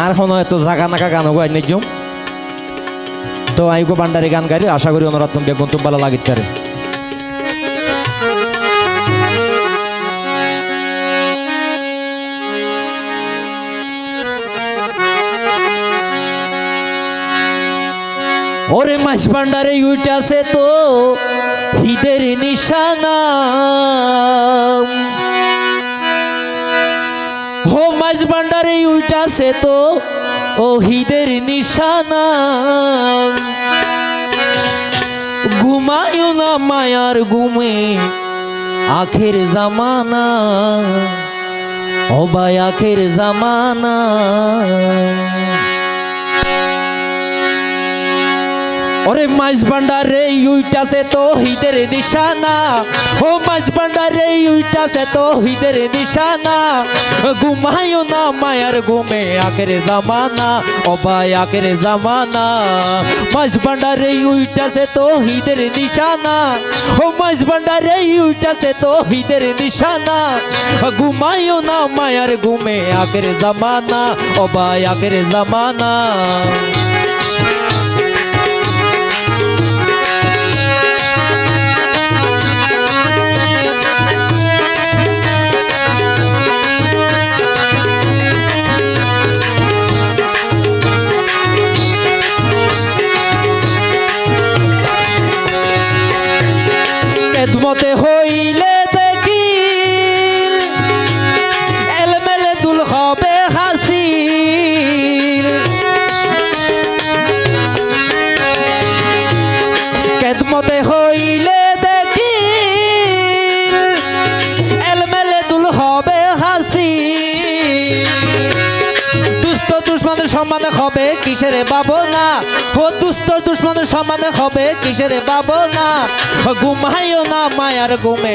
আর হনো এত জাগা নাকা গান গাই নিজম তো আইগো বান্ডারি গান গাই আশা করি ওনারা বেগুন তুমি ভালো লাগিত পারে। ওরে মাছ ভান্ডারে উইটাছে তো হিদের নিশানা হো মাছ ভান্ডারে উইটাছে তো ওহিদের নিশানা। ঘুমায়ও না মায়ার ঘুমে আখের জামানা। অবায় আখের জামানা। ওরে মাছ ভান্ডারে উইটাছে তো হিদের নিশানা ও মাছ ভান্ডারে উইটাছে তো হিদের নিশানা ঘুমায়ও না মায়ার ঘুমে আখের জামানা ভাই আখের জামানা। মাছ ভান্ডারে উইটাছে তো হিদের নিশানা ও মাছ ভান্ডারে উইটাছে তো হিদের নিশানা ঘুমায়ও না মায়ার ঘুমে আখের জামানা ভাই আখের জামানা। খেদমতে হইলে সম্মানে হবে কিসের বাবনা? ও দুস্থ দুশ্মনের সম্মানে হবে কিসের বাবনা? ঘুমাইও না মায়ার ঘুমে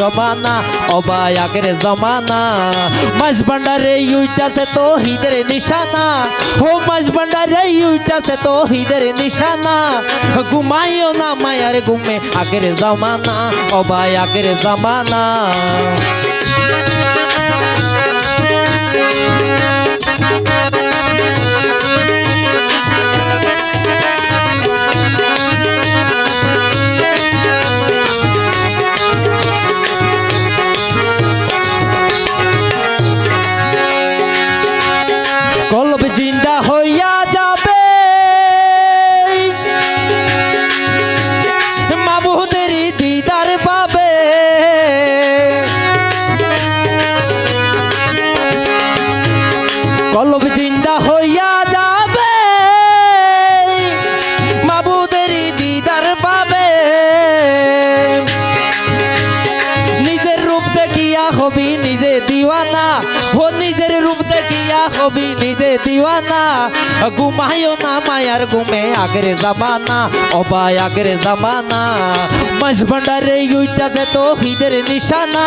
জমানা অবাই আগের জমানা। মাছ ভান্ডারে ইউটাছে তো হিদের নিশানা। ও মাছ ভান্ডারে ইউটাছে তো হিদের নিশানা। ঘুমাইও না মায়ার ঘুমে আগের জমানা অবাই আগের জমানা। কলব জিন্দা হইয়া যাবে। মাবুদের দিদার পাবে। কলব জিন্দা হইয়া যাবে। মাবুদের দিদার পাবে। নিজের রূপ দেখিয়া হবি নিজে দিওয়ানা। ও নিজের রূপ দেখিয়া হবি নিজে দিওয়ানা। ঘুমাইও না মায়ার ঘুমে আগের জামানা। অবাই আগের জামানা। মাঝ ভান্ডারে ইউটাছে তো হিদের নিশানা।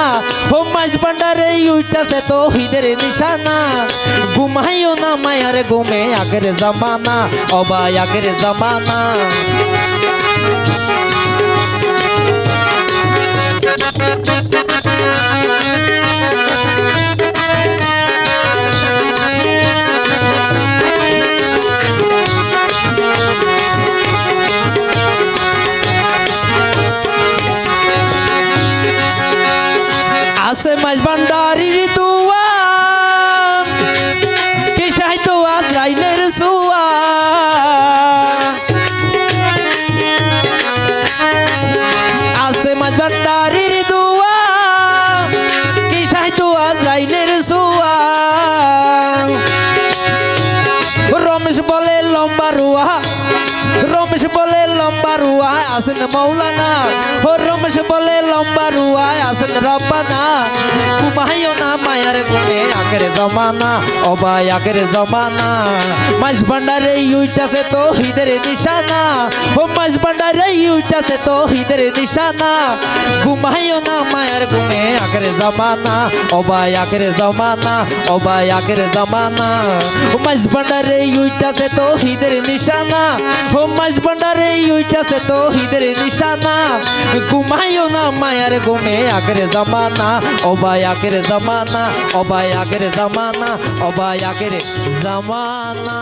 ও মাঝ ভান্ডারে ইউটাছে তো হিদের নিশানা। ঘুমাইও না মায়ার ঘুমে আগের জামানা অবাই আগের জামানা আছে মাঝ ভান্ডারির ভান্ডারির দুয়া কি সাহিত্য আজরাইলের সুয়া। রমেশ বলে, লম্বা রুয়া। রমেশ বলে, লম্বা রুয়া আসেন মৌলানা। ও রমেশ বলে, লম্বা রুয়া আসেন রব্বানা। ঘুমাইও মায়ার ঘুমে আগের জমানা অবাই আগের জমানা মাঝ ভান্ডারে ইউটাছে তো হিদের নিশানা ও মাঝ ভান্ডারে ইউটাছে তো হিদের নিশানা ঘুমাইও না মায়ার ঘুমে আখের জমানা ও ভাই আখের জমানা ও ভাই আখের জমানা ও মাইজ ভান্ডারে উইটাছে তো হিদের নিশানা ও মাইজ ভান্ডারে উইটাছে তো হিদের নিশানা ঘুমাইও না মায়ার ঘুমে আখের জমানা ও ভাই আখের জামানা অবাই আগের জামানা অবাই আগের জামানা।